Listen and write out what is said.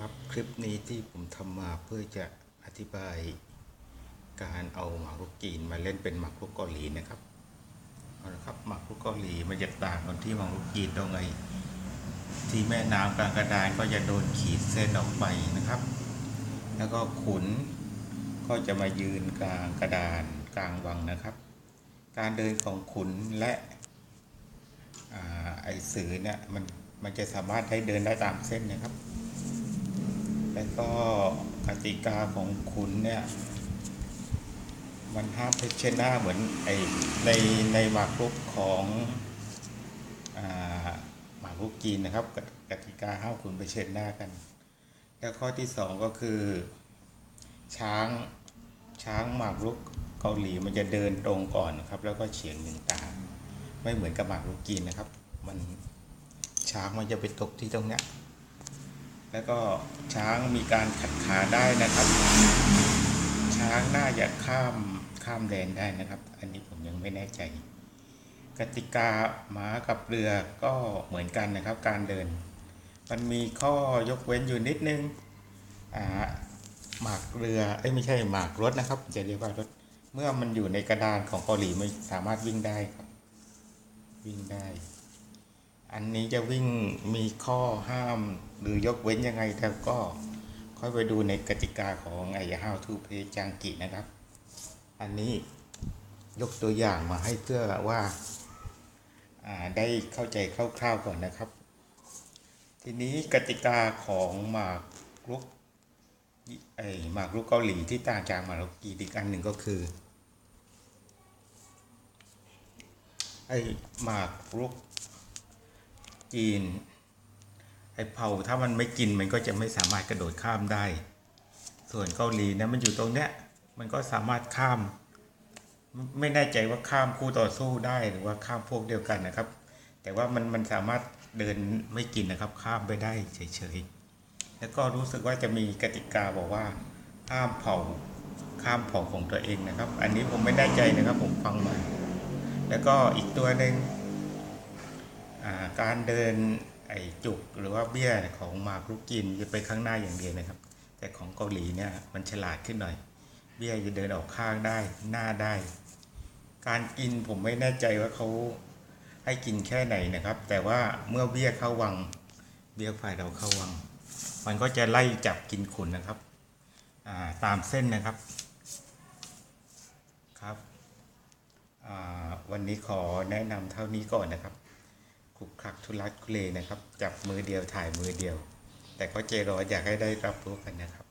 ครับคลิปนี้ที่ผมทำมาเพื่อจะอธิบายการเอาหมากรุกจีนมาเล่นเป็นหมากรุกเกาหลีนะครับเอาละครับหมากรุกเกาหลีมันจะต่างกันที่หมากรุกจีนตรงไงที่แม่น้ำกลางกระดานก็จะโดนขีดเส้นออกไปนะครับ แล้วก็ขุนก็จะมายืนกลางกระดานกลางวังนะครับ การเดินของขุนและอไอสือเนี่ยมันมันจะสามารถให้เดินได้ตามเส้นนะครับ แล้วก็กติกาของขุนเนี่ย มันห้ามเพชรเชนหน้าเหมือนไอในในหมากรุกของอหมากรุกจีนนะครับกติกาห้ามขุนไปเชนหน้ากัน แล้วข้อที่สองก็คือ ช้างช้างหมากรุกเกาหลีมันจะเดินตรงก่อนนะครับ แล้วก็เฉียงหนึ่งตา ไม่เหมือนกับหมากรุกจีนนะครับ มันช้างมันจะไปตกที่ตรงเนี้ย แล้วก็ช้างมีการขัดขาได้นะครับ ช้างน่าจะข้ามข้ามแดนได้นะครับ อันนี้ผมยังไม่แน่ใจ กติกาหมากับเรือก็เหมือนกันนะครับ การเดิน มันมีข้อยกเว้นอยู่นิดนึงอ่าหมากเรือเอ้ยไม่ใช่หมากรถนะครับจะเรียกว่ารถเมื่อมันอยู่ในกระดานของเกาหลีไม่สามารถวิ่งได้ครับ วิ่งได้ อันนี้จะวิ่งมีข้อห้ามหรือยกเว้นยังไงแต่ก็ค่อยไปดูในกติกาของไอ้ How to Play จังกินะครับ อันนี้ยกตัวอย่างมาให้เพื่อว่าาได้เข้าใจคร่าวๆก่อนนะครับ ทีนี้กติกาของหมากรุกไอหมากรุกเกาหลีที่ต่างจากหมากรุกจีนอีกอันหนึ่งก็คือไอหมากรุก จีน ไอเผาถ้ามันไม่กินมันก็จะไม่สามารถกระโดดข้ามได้ ส่วนเกาหลีนะมันอยู่ตรงเนี้ยมันก็สามารถข้าม ไม่แน่ใจว่าข้ามคู่ต่อสู้ได้หรือว่าข้ามพวกเดียวกันนะครับ แต่ว่ามันมันสามารถเดินไม่กินนะครับ ข้ามไปได้เฉยๆแล้วก็รู้สึกว่าจะมีกติกาบอกว่าห้ามเผาข้ามเผาของตัวเองนะครับ อันนี้ผมไม่แน่ใจนะครับผมฟังมาแล้วก็อีกตัวหนึ่ง การเดินไอจุกหรือว่าเบี้ยของหมากรุกจีนจะไปข้างหน้าอย่างเดียวนะครับ แต่ของเกาหลีเนี่ยมันฉลาดขึ้นหน่อย เบี้ยจะเดินออกข้างได้หน้าได้ การกินผมไม่แน่ใจว่าเขาให้กินแค่ไหนนะครับ แต่ว่าเมื่อเบี้ยเข้าวัง เบี้ยฝ่ายเราเข้าวัง มันก็จะไล่จับกินขุนนะครับาตามเส้นนะครับครับวันนี้ขอแนะนำเท่านี้ก่อนนะครับ คุกคลักทุลักทุเลนะครับ จับมือเดียวถ่ายมือเดียว แต่ก็เจรออยากให้ได้รับรู้กันนะครับ